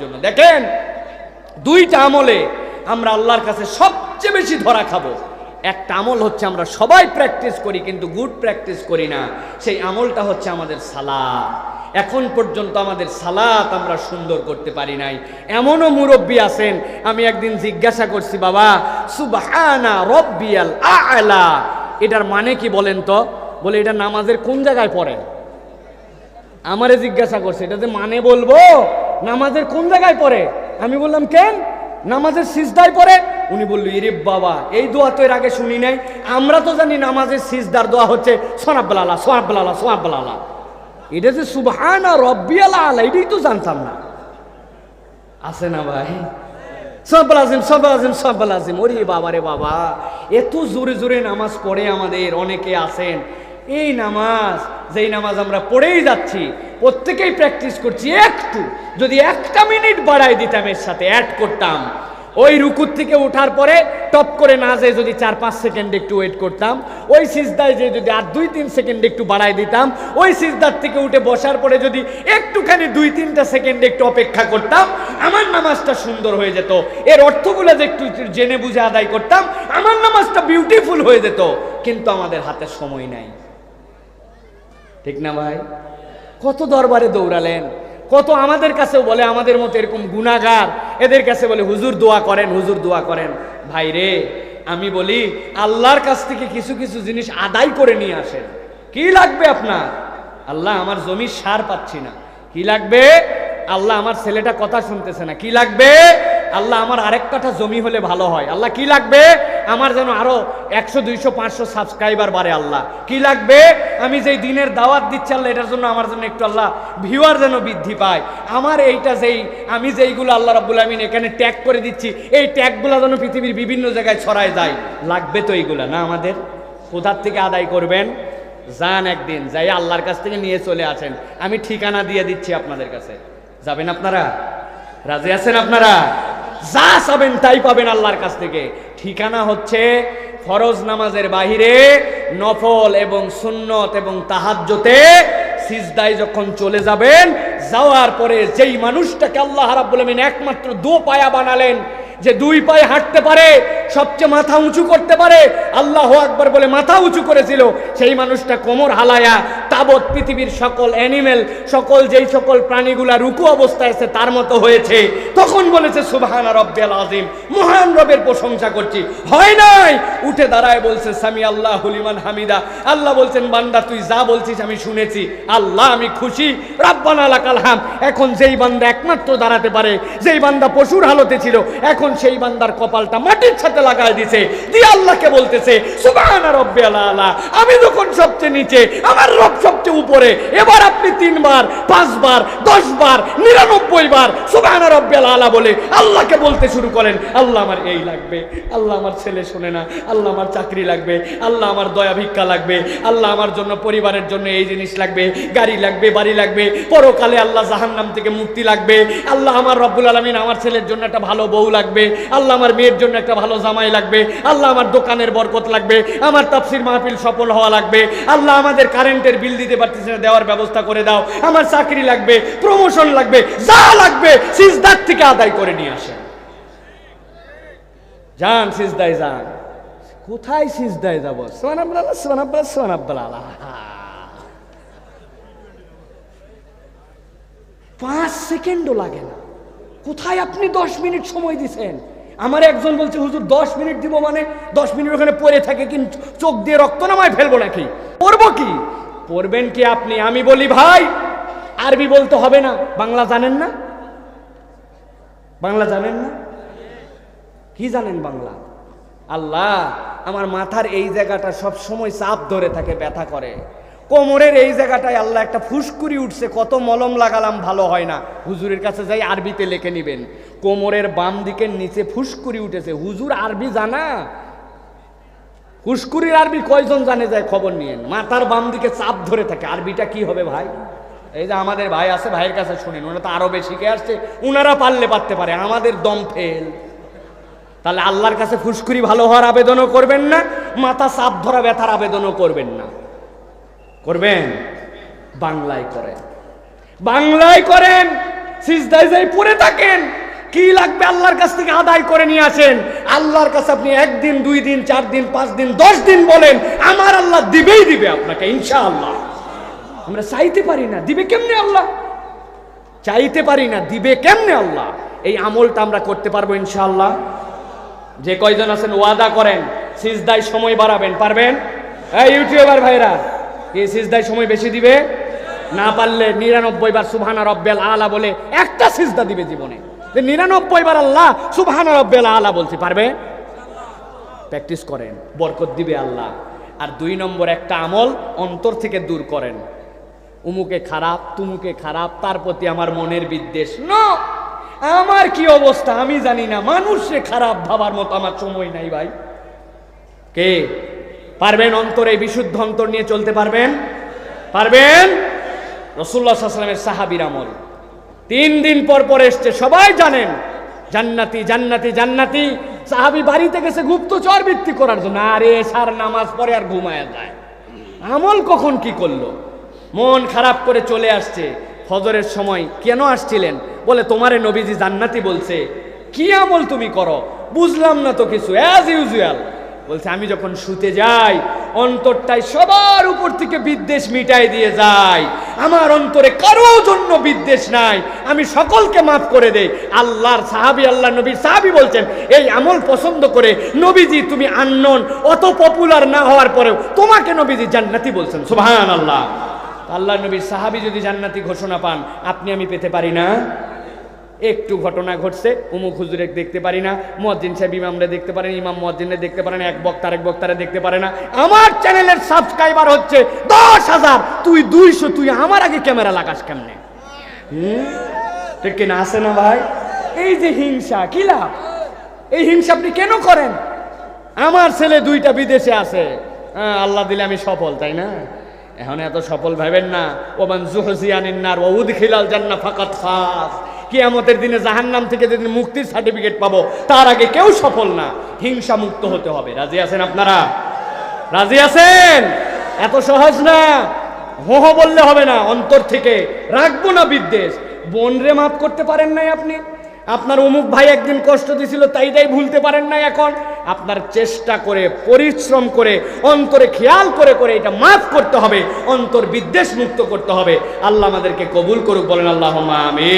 জন্য। দেখেন, দুইটা আমলে আমরা আল্লাহর কাছে সবচেয়ে বেশি ধরা খাব। একটা আমল হচ্ছে আমরা সবাই প্র্যাকটিস করি, কিন্তু গুড প্র্যাকটিস করি না। সেই আমলটা হচ্ছে আমাদের সালাত। এখন পর্যন্ত আমাদের সালাত আমরা সুন্দর করতে পারি নাই। এমনও মুরব্বী আছেন, আমি একদিন জিজ্ঞাসা করছি, বাবা, সুবহানা রব্বিয়াল আলা। এটার মানে কি বলেন তো? বলে, এটা নামাজের কোন জায়গায় পড়েন? আমারে জিজ্ঞাসা করছে এটা যে মানে বলব? নামাজের কোন জায়গায় পড়ে? আমি বললাম, কেন? নামাজের সিজদায় পড়ে? উনি বলল, ইরে বাবা, এই দোয়া তো এর আগে শুনি নাই। আমরা তো জানি নামাজের সিজদার দোয়া হচ্ছে সোনাব্বালা সোনাব্বালা সোনাব্বালা এটা যে সুবহান আর রব্বিয়ালা আলা, এটাই তো জানতাম না। আছে না ভাই? সব্বাল আজিম সব্বাল আজিম সব্বাল আজিম। ওরে বাবা রে বাবা, এত জোরে জোরে নামাজ পড়ে আমাদের, অনেকে আছেন। এই নামাজ, যেই নামাজ আমরা পড়েই যাচ্ছি, প্রত্যেকেই প্র্যাকটিস করছি একটু। যদি একটা মিনিট বাড়াই দিতাম এর সাথে অ্যাড করতাম। ওই রুকুর থেকে ওঠার পরে টপ করে না যেয়ে যদি চার পাঁচ সেকেন্ড একটু ওয়েট করতাম, ওই সিজদায় যে যদি আর দুই তিন সেকেন্ড একটু বাড়াই দিতাম, ওই সিজদার থেকে উঠে বসার পরে যদি একটুখানি দুই তিনটা সেকেন্ড একটু অপেক্ষা করতাম, আমার নামাজটা সুন্দর হয়ে যেত। এর অর্থগুলো যে একটু একটু জেনে বুঝে আদায় করতাম, আমার নামাজটা বিউটিফুল হয়ে যেত। কিন্তু আমাদের হাতে সময় নাই। ঠিক না ভাই? কত দরবারে দৌড়ালেন, কত আমাদের কাছেও বলে আমাদের মতো এরকম গুণাগার, এদের কাছে বলে, হুজুর দোয়া করেন, হুজুর দোয়া করেন। ভাই রে, আমি বলি, আল্লাহর কাছ থেকে কিছু কিছু জিনিস আদায় করে নিয়ে আসেন। কি লাগবে আপনার? আল্লাহ আমার জমির সার পাচ্ছি না। কি লাগবে? আল্লাহ আমার ছেলেটা কথা শুনতেছে না। কি লাগবে? আল্লাহ আমার আরেক কাঠা জমি হলে ভালো হয়। আল্লাহ কি লাগবে? আমার যেন আরও একশো, দুইশো, পাঁচশো সাবস্ক্রাইবার বাড়ে আল্লাহ। কি লাগবে? আমি যেই দিনের দাওয়াত দিচ্ছি আল্লাহ, এটার জন্য আমার জন্য একটু আল্লাহ ভিউয়ার যেন বৃদ্ধি পায়। আমার এইটা যেই, আমি যেইগুলো আল্লাহ রাব্বুল আমিন এখানে ট্যাগ করে দিচ্ছি, এই ট্যাগগুলো যেন পৃথিবীর বিভিন্ন জায়গায় ছড়ায় যায়। লাগবে তো এইগুলা, না আমাদের? কোথার থেকে আদায় করবেন? যান একদিন, যাই আল্লাহর কাছ থেকে নিয়ে চলে আসেন। আমি ঠিকানা দিয়ে দিচ্ছি আপনাদের কাছে। যাবেন আপনারা? রাজি আছেন আপনারা? যা চাবেন তাই পাবেন আল্লাহর কাছ থেকে। ঠিকানা হচ্ছে ফরজ নামাজের বাহিরে নফল এবং সুন্নত এবং তাহাজ্যতে সিজদায় যখন চলে যাবেন, যাওয়ার পরে যেই মানুষটাকে আল্লাহ রাব্বুল আমিন একমাত্র দু পায়া বানালেন, যে দুই পায়ে হাঁটতে পারে সবচেয়ে মাথা উঁচু করতে পারে? আল্লাহ আকবার বলে মাথা উঁচু করেছিল। সেই মানুষটা কোমর হালায়া, তাবৎ পৃথিবীর সকল অ্যানিমেল সকল যেই সকল প্রাণীগুলা রুকু অবস্থায় আছে, তার মতো হয়েছে। তখন বলেছে, সুবহানা রব্বিয়াল আজিম মহান রবের প্রশংসা করছি। হয় নাই? উঠে দাঁড়ায় বলছে, সামি আল্লাহ হুলিমান হামিদা। আল্লাহ বলছেন, বান্দা, তুই যা বলছিস আমি শুনেছি। আল্লাহ, আমি খুশি। রাব্বান লাকাল হাম এখন যেই বান্দা একমাত্র দাঁড়াতে পারে, যেই বান্দা পশুর হালতে ছিল, এখন সেই বান্দার কপালটা মাটির সাথে লাগায় দিছে, দিয়ে আল্লাহকে বলতেছে সুবহানা রব্বিয়াল আলা। আমি যখন সবচেয়ে নিচে, আমার রব সবচেয়ে উপরে, এবার আপনি তিনবার, পাঁচবার দশ বার নিরানব্বই বার সুবহানা রব্বিয়াল আলা বলে আল্লাহকে বলতে শুরু করেন, আল্লাহ আমার এই লাগবে, আল্লাহ আমার ছেলে শোনে না, আল্লাহ আমার চাকরি লাগবে, আল্লাহ আমার দয়া ভিক্ষা লাগবে, আল্লাহ আমার জন্য পরিবারের জন্য এই জিনিস লাগবে, গাড়ি লাগবে, বাড়ি লাগবে, পরকালে আল্লাহ জাহান্নাম থেকে মুক্তি লাগবে, আল্লাহ আমার রব্বুল আলমিন আমার ছেলের জন্য একটা ভালো বউ লাগবে, আল্লাহ আমার মেয়ের জন্য একটা ভালো জামাই লাগবে, আল্লাহ আমার দোকানের বরকত লাগবে, আমার তাফসির মাহফিল সফল হওয়া লাগবে, আল্লাহ আমাদের কারেন্টের বিল দিতে পারতেছে না, দেওয়ার ব্যবস্থা করে দাও, আমার চাকরি লাগবে প্রমোশন লাগবে, যা লাগবে সিজদার থেকে আদায় করে নিয়ে আসেন। যান, সিজদায় যান। কোথায় সিজদায় যাব? সোনাব্বালা সোনাব্বালা সোনাব্বালা পাঁচ সেকেন্ডও লাগে না। কোথায় আপনি দশ মিনিট সময় দিছেন? আমার একজন বলছে, হুজুর, দশ মিনিট দিব মানে? দশ মিনিট ওখানে পড়ে থাকে কিন্তু চোখ দিয়ে রক্ত নামায় ফেলব নাকি? পড়ব কি? পড়বেন কি আপনি? আমি বলি, ভাই, আরবি বলতে হবে না। বাংলা জানেন না? বাংলা জানেন না? কি জানেন বাংলা? আল্লাহ, আমার মাথার এই জায়গাটা সব সময় চাপ ধরে থাকে, ব্যথা করে। কোমরের এই জায়গাটায় আল্লাহ একটা ফুসকুরি উঠছে, কত মলম লাগালাম, ভালো হয় না। হুজুরের কাছে যাই আরবিতে লিখে নিবেন। কোমরের বাম দিকের নিচে ফুসকুরি উঠেছে। হুজুর আরবি জানা? ফুসকুরির আরবি কয়জন জানে যায় খবর নিয়েন। মাথার বাম দিকে চাপ ধরে থাকে। আরবিটা কি হবে ভাই? এই যে আমাদের ভাই আছে, ভাইয়ের কাছে শুনেন ওরা তো আরও বেশি কে আসছে। উনারা পারলে পারতে পারে, আমাদের দম ফেল। তাহলে আল্লাহর কাছে ফুসকুরি ভালো হওয়ার আবেদনও করবেন না, মাথা চাপ ধরা ব্যথার আবেদনও করবেন না। করবেন? বাংলায় করেন। বাংলায় করেন, সিজদায় যাই পড়ে থাকেন। কি লাগবে আল্লাহর কাছ থেকে আদায় করে নিয়ে আসেন? আল্লাহর কাছে আপনি একদিন, দুই দিন, চার দিন, পাঁচ দিন, দশ দিন বলেন, আমার আল্লাহ দিবেই দিবে আপনাকে, ইনশাআল্লাহ। আমরা চাইতে পারি না, দিবে কেমনে আল্লাহ? চাইতে পারি না, দিবে কেমনে আল্লাহ? এই আমলটা আমরা করতে পারব ইনশাআল্লাহ। যে কয়জন আছেন, ওয়াদা করেন, সিজদায় সময় বাড়াবেন, পারবেন? এই ইউটিউবার ভাইরা কি সিজদায় সময় বেশি দিবে? না পারলে নিরানব্বই বার সুবহানা রব্বেল আলা বলে একটা সিজদা দিবে জীবনে। যে নিরানব্বই বার আল্লাহ সুবহানা রব্বেল আলা বলছি, পারবে? প্র্যাকটিস করেন, বরকত দিবে আল্লাহ। আর দুই নম্বর, একটা আমল অন্তর থেকে দূর করেন। উমুকে খারাপ, তুমুকে খারাপ, তার প্রতি আমার মনের বিদ্বেষ। ন! আমার কি অবস্থা আমি জানি না। মানুষে খারাপ ভাবার মতো আমার সময় নাই ভাই। কে? পারবেন অন্তরে বিশুদ্ধ অন্তর নিয়ে চলতে পারবেন? পারবেন? রসুল্লাহ সাল্লামের সাহাবির আমল। তিন দিন পর পর এসছে, সবাই জানেন, জান্নাতি জান্নাতি জান্নাতি। সাহাবি বাড়িতে গেছে গুপ্তচর বৃত্তি করার জন্য। আরে সার নামাজ পরে আর ঘুমায়া যায়। আমল কখন কি করল? মন খারাপ করে চলে আসছে। ফজরের সময় কেন আসছিলেন? বলে, তোমারে নবীজি জান্নাতি বলছে। কি আমল তুমি করো? বুঝলাম না তো কিছু। অ্যাজ ইউজুয়াল বলছে, আমি যখন শুতে যাই অন্তরটাই সবার উপর থেকে বিদ্বেষ মিটাই দিয়ে যাই। আমার অন্তরে কারও জন্য বিদ্বেষ নাই। আমি সকলকে মাফ করে দেই। আল্লাহর সাহাবি আল্লাহ নবীর সাহাবি বলছেন, এই আমল পছন্দ করে নবীজি তুমি আননন, অত পপুলার না হওয়ার পরেও তোমাকে নবীজি জান্নাতি বলছেন। সুবহান আল্লাহ আল্লাহ নবীর সাহাবি যদি জান্নাতি ঘোষণা পান, আপনি আমি পেতে পারি না? একটু ঘটনা ঘটছে উমুক হুজুরে দেখতে পারি না মজ্জিন সাহেব ইমামরে দেখতে পারেন, ইমাম মজ্জিনে দেখতে পারেন, এক বক্তার এক বক্তারে দেখতে পারে না। আমার চ্যানেলের সাবস্ক্রাইবার হচ্ছে দশ হাজার, তুই দুইশো, তুই আমার আগে ক্যামেরা লাগাস কেমনে? ঠিক কিনা আছে না ভাই? এই যে হিংসা, কি লাভ? এই হিংসা আপনি কেন করেন? আমার ছেলে দুইটা বিদেশে আছে। আল্লাহ দিলে আমি সফল, তাই না? এখন এত সফল ভাবেন না। ওমান জুহসিয়ানিন নার ও উদখিলাল জান্না ফাকাত ফাস কিয়ামতের দিনে জাহান্নাম থেকে যেদিন মুক্তির সার্টিফিকেট পাবো, তার আগে কেউ সফল না। হিংসা মুক্ত হতে হবে। রাজি আছেন আপনারা? রাজি আছেন? এত সহজ না? হো হো বললে হবে না, অন্তর থেকে। রাখব না বিদ্বেষ। বোনরে মাফ করতে পারেন নাই আপনি? আপনার অমুক ভাই একদিন কষ্ট দিছিল, তাই তাই ভুলতে পারেন নাই এখন? আপনার চেষ্টা করে, পরিশ্রম করে, অন্তরে খেয়াল করে করে এটা মাফ করতে হবে। অন্তর বিদ্বেষ মুক্ত করতে হবে। আল্লাহ আমাদেরকে কবুল করুক, বলেন আল্লাহ আমি